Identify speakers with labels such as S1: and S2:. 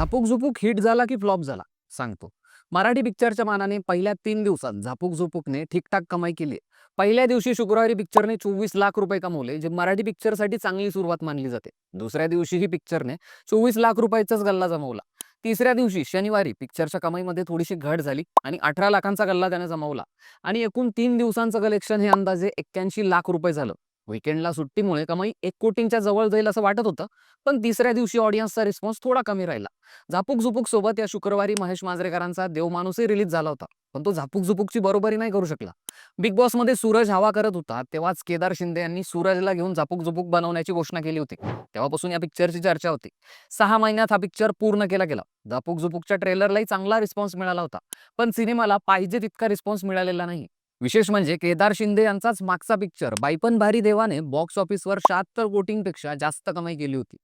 S1: Zapuk Jhupuk hit झाला की flop झाला? सांगतो. मराठी पिक्चरच्या मानाने पहिल्या तीन दिवसात झापूक झुपूकने ठीकठाक कमाई केली पहिल्या दिवशी शुक्रवारी पिक्चरने चोवीस लाख रुपये कमवले जे मराठी पिक्चरसाठी चांगली सुरुवात मानली जाते. दुसऱ्या दिवशीही पिक्चरने चोवीस लाख रुपयाचाच गल्ला जमवला. तिसऱ्या दिवशी शनिवारी पिक्चरच्या कमाईमध्ये थोडीशी घट झाली आणि अठरा लाखांचा गल्ला त्याने जमवला. आणि एकूण तीन दिवसांचं कलेक्शन हे अंदाजे एक्क्याऐंशी लाख रुपये झालं. विकेंडला सुट्टीमुळे कमाई एक कोटींच्या जवळ जाईल असं वाटत होतं. पण तिसऱ्या दिवशी ऑडियन्सचा रिस्पॉन्स थोडा कमी राहिला. झापूक झुपूक सोबत या शुक्रवारी महेश मांजरेकरांचा देवमानुसही रिलीज झाला होता. पण तो झापूक झुपूकची बरोबरी नाही करू शकला. बिग बॉसमध्ये सूरज हवा करत होता तेव्हाच केदार शिंदे यांनी सूरजला घेऊन झापूक झुपूक बनवण्याची घोषणा केली होती. तेव्हापासून या पिक्चरची चर्चा होती. सहा महिन्यात हा पिक्चर पूर्ण केला गेला. झापूक झुपूकच्या ट्रेलरलाही चांगला रिस्पॉन्स मिळाला होता. पण सिनेमाला पाहिजे तितका रिस्पॉन्स मिळालेला नाही. विशेष म्हणजे केदार शिंदे यांचाच मागचा पिक्चर बायपन भारी देवाने बॉक्स ऑफिसवर शहात्तर कोटींपेक्षा जास्त कमाई केली होती.